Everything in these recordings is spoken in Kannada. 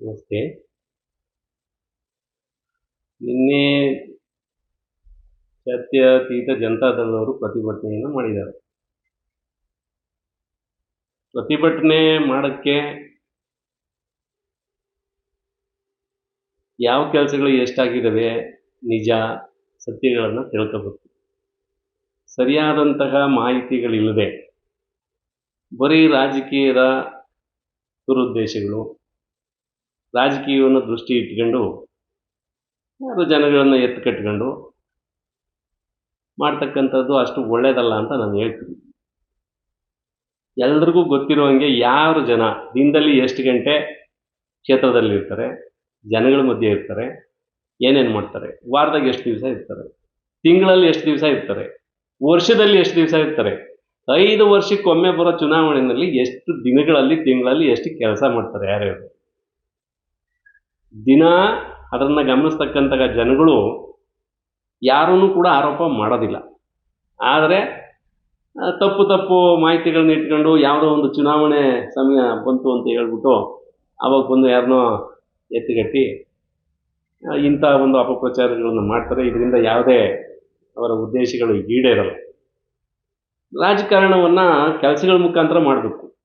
ನಮಸ್ತೆ. ನಿನ್ನೆ ಜಾತ್ಯತೀತ ಜನತಾದಳದವರು ಪ್ರತಿಭಟನೆಯನ್ನು ಮಾಡಿದ್ದಾರೆ. ಪ್ರತಿಭಟನೆ ಮಾಡೋಕ್ಕೆ ಯಾವ ಕೆಲಸಗಳು ಎಷ್ಟಾಗಿದ್ದಾವೆ? ನಿಜ ಸತ್ಯಗಳನ್ನು ತಿಳ್ಕೋಬೇಕು. ಸರಿಯಾದಂತಹ ಮಾಹಿತಿಗಳಿಲ್ಲದೆ ಬರೀ ರಾಜಕೀಯದ ದುರುದ್ದೇಶಗಳು ರಾಜಕೀಯವನ್ನು ದೃಷ್ಟಿ ಇಟ್ಕೊಂಡು ಯಾರು ಜನಗಳನ್ನು ಎತ್ತು ಕಟ್ಕೊಂಡು ಮಾಡ್ತಕ್ಕಂಥದ್ದು ಅಷ್ಟು ಒಳ್ಳೆಯದಲ್ಲ ಅಂತ ನಾನು ಹೇಳ್ತೀನಿ. ಎಲ್ರಿಗೂ ಗೊತ್ತಿರುವಂಗೆ ಯಾರು ಜನ ದಿನದಲ್ಲಿ ಎಷ್ಟು ಗಂಟೆ ಕ್ಷೇತ್ರದಲ್ಲಿರ್ತಾರೆ ಜನಗಳ ಮಧ್ಯೆ ಇರ್ತಾರೆ, ಏನೇನು ಮಾಡ್ತಾರೆ, ವಾರದಾಗ ಎಷ್ಟು ದಿವಸ ಇರ್ತಾರೆ, ತಿಂಗಳಲ್ಲಿ ಎಷ್ಟು ದಿವಸ ಇರ್ತಾರೆ, ವರ್ಷದಲ್ಲಿ ಎಷ್ಟು ದಿವಸ ಇರ್ತಾರೆ, ಐದು ವರ್ಷಕ್ಕೊಮ್ಮೆ ಬರೋ ಚುನಾವಣೆಯಲ್ಲಿ ಎಷ್ಟು ದಿನಗಳಲ್ಲಿ, ತಿಂಗಳಲ್ಲಿ ಎಷ್ಟು ಕೆಲಸ ಮಾಡ್ತಾರೆ, ಯಾರ್ಯಾರು? ದಿನ ಅದನ್ನು ಗಮನಿಸ್ತಕ್ಕಂಥ ಜನಗಳು ಯಾರೂ ಕೂಡ ಆರೋಪ ಮಾಡೋದಿಲ್ಲ. ಆದರೆ ತಪ್ಪು ತಪ್ಪು ಮಾಹಿತಿಗಳನ್ನ ಇಟ್ಕೊಂಡು ಯಾವುದೋ ಒಂದು ಚುನಾವಣೆ ಸಮಯ ಬಂತು ಅಂತ ಹೇಳ್ಬಿಟ್ಟು ಅವಾಗ ಬಂದು ಯಾರನ್ನೋ ಎತ್ತಿಗಟ್ಟಿ ಇಂಥ ಒಂದು ಅಪಪ್ರಚಾರಗಳನ್ನು ಮಾಡ್ತಾರೆ. ಇದರಿಂದ ಯಾವುದೇ ಅವರ ಉದ್ದೇಶಗಳು ಈಡೇರಲ್ಲ. ರಾಜಕಾರಣವನ್ನು ಕೆಲಸಗಳ ಮುಖಾಂತರ ಮಾಡಬೇಕು.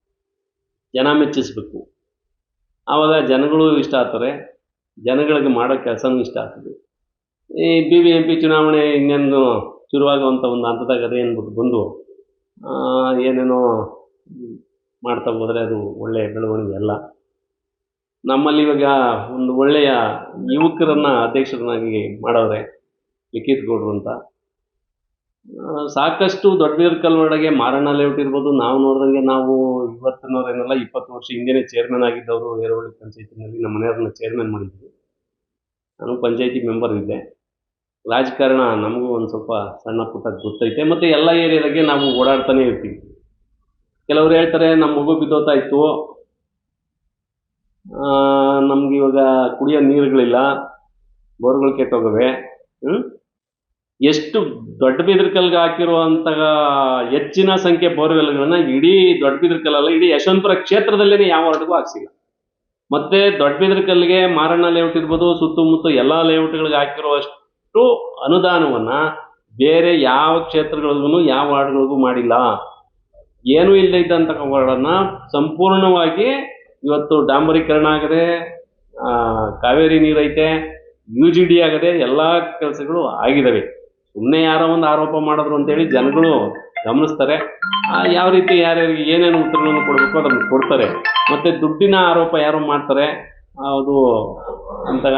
ಜನ ಮೆಚ್ಚಿಸ್ಬೇಕು. ಆವಾಗ ಜನಗಳು ಇಷ್ಟ ಆಗ್ತಾರೆ. ಜನಗಳಿಗೆ ಮಾಡೋ ಕೆಲಸನೂ ಇಷ್ಟ ಆಗ್ತದೆ. ಈ ಬಿ ಬಿ ಎಂ ಪಿ ಚುನಾವಣೆ ಇನ್ನೇನು ಶುರುವಾಗುವಂಥ ಒಂದು ಹಂತದಾಗ ಅದೇ ಅಂದ್ಬಿಟ್ಟು ಬಂದು ಏನೇನೋ ಮಾಡ್ತಾ ಹೋದರೆ ಅದು ಒಳ್ಳೆಯ ಬೆಳವಣಿಗೆ ಅಲ್ಲ. ನಮ್ಮಲ್ಲಿ ಇವಾಗ ಒಂದು ಒಳ್ಳೆಯ ಯುವಕರನ್ನು ಅಧ್ಯಕ್ಷರನ್ನಾಗಿ ಮಾಡವ್ರೆ ಲಿಖಿತ್ ಗೌಡ್ರು ಅಂತ. ಸಾಕಷ್ಟು ದೊಡ್ಡ ಒಳಗೆ ಮಾರಣ್ಣ ಲೇಔಟ್ ಇರ್ಬೋದು. ನಾವು ನೋಡಿದಂಗೆ ನಾವು ಇವತ್ತಿನವರೇನಲ್ಲ ಇಪ್ಪತ್ತು ವರ್ಷ ಹಿಂದೆನೇ ಚೇರ್ಮನ್ ಆಗಿದ್ದವರು, ಏರವಳ್ಳಿ ಪಂಚಾಯತಿನಲ್ಲಿ ನಮ್ಮ ಮನೆಯವ್ರನ್ನ ಚೇರ್ಮನ್ ಮಾಡಿದ್ವಿ ನಾನು ಪಂಚಾಯಿತಿ ಮೆಂಬರ್ ಇದ್ದೆ. ರಾಜಕಾರಣ ನಮಗೂ ಒಂದು ಸ್ವಲ್ಪ ಸಣ್ಣ ಪುಟ್ಟ ಗೊತ್ತೈತೆ. ಮತ್ತು ಎಲ್ಲ ಏರಿಯಾದಾಗೆ ನಾವು ಓಡಾಡ್ತಾನೆ ಇರ್ತೀವಿ. ಕೆಲವರು ಹೇಳ್ತಾರೆ ನಮ್ಮ ಮಗು ಬಿದ್ದೋತಾ ಇತ್ತು ನಮ್ಗೆ ಇವಾಗ ಕುಡಿಯೋ ನೀರುಗಳಿಲ್ಲ. ಬೋರ್ಗಳು ಕೆಟ್ಟೋಗವೆ. ಎಷ್ಟು ದೊಡ್ಡ ಬಿದ್ರಕಲ್ಗೆ ಹಾಕಿರುವಂತಹ ಹೆಚ್ಚಿನ ಸಂಖ್ಯೆ ಬೋರ್ವೆಲ್ಗಳನ್ನ ಇಡೀ ದೊಡ್ಡ ಬಿದ್ರಕಲ್ಲ ಇಡೀ ಯಶವಂತಪುರ ಕ್ಷೇತ್ರದಲ್ಲೇ ಯಾವ ವಾರ್ಡ್ಗೂ ಹಾಕ್ಸಿಲ್ಲ. ಮತ್ತೆ ದೊಡ್ಡ ಬಿದಿರ್ಕಲ್ಗೆ ಮಾರಣ್ಣ ಲೇಔಟ್ ಇರ್ಬೋದು, ಸುತ್ತಮುತ್ತ ಎಲ್ಲ ಲೇಔಟ್ಗಳಿಗೆ ಹಾಕಿರುವಷ್ಟು ಅನುದಾನವನ್ನ ಬೇರೆ ಯಾವ ಕ್ಷೇತ್ರಗಳಿಗೂ ಯಾವ ವಾರ್ಡ್ಗಳಿಗೂ ಮಾಡಿಲ್ಲ. ಏನೂ ಇಲ್ಲದೆ ಇದ್ದಂಥ ವಾರ್ಡನ್ನು ಸಂಪೂರ್ಣವಾಗಿ ಇವತ್ತು ಡಾಂಬರೀಕರಣ ಆಗದೆ. ಕಾವೇರಿ ನೀರೈತೆ ಯು ಜಿ ಡಿ ಆಗದೆ, ಎಲ್ಲ ಕೆಲಸಗಳು ಆಗಿದ್ದಾವೆ ಸುಮ್ಮನೆ ಯಾರೋ ಒಂದು ಆರೋಪ ಮಾಡಿದ್ರು ಅಂತೇಳಿ ಜನಗಳು ಗಮನಿಸ್ತಾರೆ. ಯಾವ ರೀತಿ ಯಾರ್ಯಾರಿಗೆ ಏನೇನು ಉತ್ತರಗಳನ್ನು ಕೊಡಬೇಕು ಅದನ್ನು ಕೊಡ್ತಾರೆ. ಮತ್ತು ದುಡ್ಡಿನ ಆರೋಪ ಯಾರು ಮಾಡ್ತಾರೆ? ಅದು ಅಂತಹ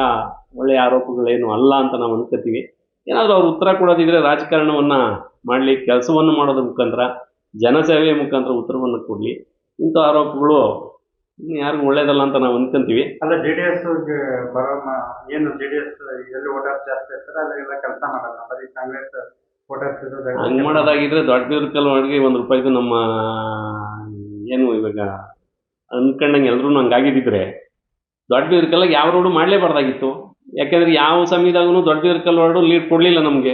ಒಳ್ಳೆಯ ಆರೋಪಗಳೇನು ಅಲ್ಲ ಅಂತ ನಾವು ಅನ್ಕೋತೀವಿ. ಏನಾದರೂ ಅವ್ರು ಉತ್ತರ ಕೊಡೋದಿದ್ರೆ ರಾಜಕಾರಣವನ್ನು ಮಾಡಲಿ, ಕೆಲಸವನ್ನು ಮಾಡೋದ್ರ ಮುಖಾಂತರ, ಜನಸೇವೆಯ ಮುಖಾಂತರ ಉತ್ತರವನ್ನು ಕೊಡಲಿ. ಇಂಥ ಆರೋಪಗಳು ಯಾರಿಗೂ ಒಳ್ಳೇದಲ್ಲ ಅಂತ ನಾವು ಅನ್ಕೊಂತೀವಿ. ಅಲ್ಲ, ಜೆ ಡಿ ಎಸ್ ಬರೋ ಏನು ಜೆ ಡಿ ಎಸ್ ಎಲ್ಲಿ ಓಡಾಡ್ ಜಾಸ್ತಿ ಇರ್ತಾರೆ ಅಲ್ಲೆಲ್ಲ ಕೆಲಸ ಮಾಡಲ್ಲ. ಬರೀ ಕಾಂಗ್ರೆಸ್ ಹಂಗ್ ಮಾಡೋದಾಗಿದ್ರೆ ದೊಡ್ಡ ಬೀರ್ಕಲ್ ಮಾಡಿ ಒಂದು ರೂಪಾಯಿದು ನಮ್ಮ ಏನು ಇವಾಗ ಎಲ್ಲರೂ ಎಲ್ರೂ ಹಂಗಾಗಿದ್ದಿದ್ರೆ ದೊಡ್ಡ ಬೀರ್ಕಲ್ಲಾಗ ಯಾವ ರೋಡು ಮಾಡಲೇಬಾರ್ದಾಗಿತ್ತು. ಯಾಕೆಂದ್ರೆ ಯಾವ ಸಮಯದಾಗೂ ದೊಡ್ಡ ಬೀರ್ಕಲ್ ರೋಡು ಲೀಡ್ ಕೊಡಲಿಲ್ಲ ನಮಗೆ.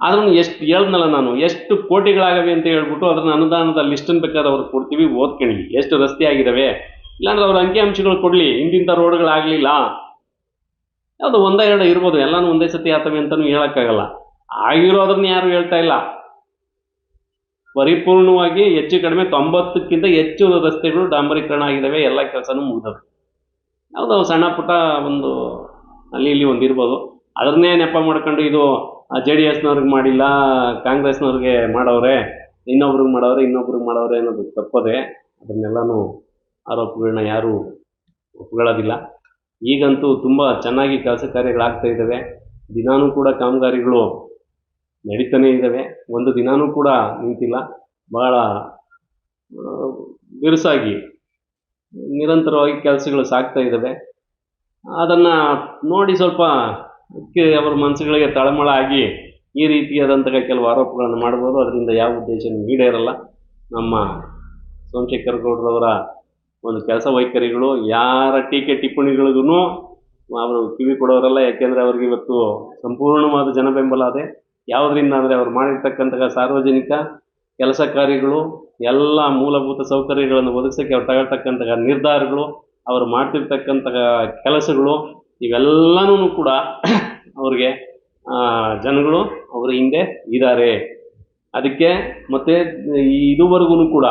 ಆದ್ರೂ ಎಷ್ಟು ಹೇಳ್ದನಲ್ಲ ನಾನು ಎಷ್ಟು ಕೋಟಿಗಳಾಗವೆ ಅಂತ ಹೇಳ್ಬಿಟ್ಟು ಅದನ್ನ ಅನುದಾನದ ಲಿಸ್ಟನ್ನು ಬೇಕಾದ್ರೆ ಅವ್ರಿಗೆ ಕೊಡ್ತೀವಿ ಓದ್ಕೊಳ್ಳಿ. ಎಷ್ಟು ರಸ್ತೆ ಆಗಿದಾವೆ? ಇಲ್ಲಾಂದ್ರೆ ಅವ್ರ ಅಂಕಿಅಂಶಗಳು ಕೊಡಲಿ ಇಂದಿಂಥ ರೋಡ್ಗಳಾಗಲಿಲ್ಲ. ಯಾವುದು ಒಂದೇ ಎರಡು ಇರ್ಬೋದು ಎಲ್ಲಾನು ಒಂದೇ ಸತಿ ಆತವೆ ಅಂತಲೂ ಹೇಳೋಕ್ಕಾಗಲ್ಲ. ಆಗಿರೋದನ್ನ ಯಾರು ಹೇಳ್ತಾ ಇಲ್ಲ? ಪರಿಪೂರ್ಣವಾಗಿ ಹೆಚ್ಚು ಕಡಿಮೆ ತೊಂಬತ್ತಕ್ಕಿಂತ ಹೆಚ್ಚು ರಸ್ತೆಗಳು ಡಾಂಬರೀಕರಣ ಆಗಿದ್ದಾವೆ, ಎಲ್ಲ ಕೆಲಸನೂ ಮುಗಿದವೆ. ಯಾವುದು ಸಣ್ಣ ಪುಟ್ಟ ಒಂದು ಅಲ್ಲಿ ಇಲ್ಲಿ ಒಂದು ಇರ್ಬೋದು ಅದನ್ನೇ ನೆಪ ಮಾಡ್ಕೊಂಡು ಇದು ಜೆ ಡಿ ಎಸ್ನವ್ರಿಗೆ ಮಾಡಿಲ್ಲ, ಕಾಂಗ್ರೆಸ್ನವ್ರಿಗೆ ಮಾಡವ್ರೆ ಇನ್ನೊಬ್ರಿಗೆ ಮಾಡವ್ರೆ ಇನ್ನೊಬ್ರಿಗೆ ಮಾಡವ್ರೆ ಅನ್ನೋದು ತಪ್ಪದೆ ಅದನ್ನೆಲ್ಲನೂ ಆರೋಪಗಳನ್ನ ಯಾರೂ ಒಪ್ಕೊಳ್ಳೋದಿಲ್ಲ. ಈಗಂತೂ ತುಂಬ ಚೆನ್ನಾಗಿ ಕೆಲಸ ಕಾರ್ಯಗಳಾಗ್ತಾ ಇದ್ದಾವೆ. ದಿನಾನೂ ಕೂಡ ಕಾಮಗಾರಿಗಳು ನಡೀತಾನೇ ಇದ್ದಾವೆ. ಒಂದು ದಿನಾನೂ ಕೂಡ ನಿಂತಿಲ್ಲ. ಬಹಳ ಬಿರುಸಾಗಿ ನಿರಂತರವಾಗಿ ಕೆಲಸಗಳು ಸಾಗ್ತಾ ಇದ್ದಾವೆ. ಅದನ್ನು ನೋಡಿ ಸ್ವಲ್ಪ ಅವರ ಮನಸ್ಸುಗಳಿಗೆ ತಳಮಳ ಆಗಿ ಈ ರೀತಿಯಾದಂತಹ ಕೆಲವು ಆರೋಪಗಳನ್ನು ಮಾಡ್ಬೋದು ಅದರಿಂದ ಯಾವ ಉದ್ದೇಶ ಈಡೇರಲ್ಲ. ನಮ್ಮ ಸೋಮಶೇಖರ್ ಗೌಡ್ರವರ ಒಂದು ಕೆಲಸ ವೈಖರಿಗಳು, ಯಾರ ಟೀಕೆ ಟಿಪ್ಪಣಿಗಳಿಗೂ ಅವರು ಕಿವಿ ಕೊಡೋರಲ್ಲ. ಯಾಕೆಂದರೆ ಅವ್ರಿಗೆ ಇವತ್ತು ಸಂಪೂರ್ಣವಾದ ಜನ ಬೆಂಬಲ ಅದೇ. ಯಾವುದರಿಂದ ಅಂದರೆ ಅವ್ರು ಮಾಡಿರ್ತಕ್ಕಂತಹ ಸಾರ್ವಜನಿಕ ಕೆಲಸ ಕಾರ್ಯಗಳು, ಎಲ್ಲ ಮೂಲಭೂತ ಸೌಕರ್ಯಗಳನ್ನು ಒದಗಿಸೋಕ್ಕೆ ಅವ್ರು ತಗೊಳ್ತಕ್ಕಂತಹ ನಿರ್ಧಾರಗಳು, ಅವರು ಮಾಡ್ತಿರ್ತಕ್ಕಂತಹ ಕೆಲಸಗಳು ಇವೆಲ್ಲನೂ ಕೂಡ ಅವ್ರಿಗೆ ಜನಗಳು ಅವರ ಹಿಂದೆ ಇದ್ದಾರೆ. ಅದಕ್ಕೆ ಮತ್ತು ಇದುವರೆಗೂ ಕೂಡ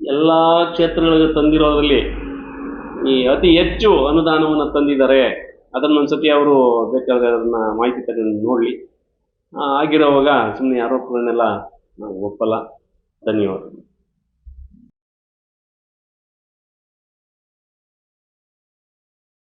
ಎಲ್ಲ ಕ್ಷೇತ್ರಗಳಿಗೆ ತಂದಿರೋದ್ರಲ್ಲಿ ಈ ಅತಿ ಹೆಚ್ಚು ಅನುದಾನವನ್ನು ತಂದಿದ್ದಾರೆ. ಅದನ್ನೊಂದು ಸತಿ ಅವರು ಬೇಕಾದ್ರೆ ಅದನ್ನು ಮಾಹಿತಿ ತಗೊಂಡು ನೋಡಲಿ. ಆಗಿರೋವಾಗ ಸುಮ್ಮನೆ ಆರೋಪಗಳನ್ನೆಲ್ಲ ನಾವು ಒಪ್ಪಲ್ಲ. ಧನ್ಯವಾದ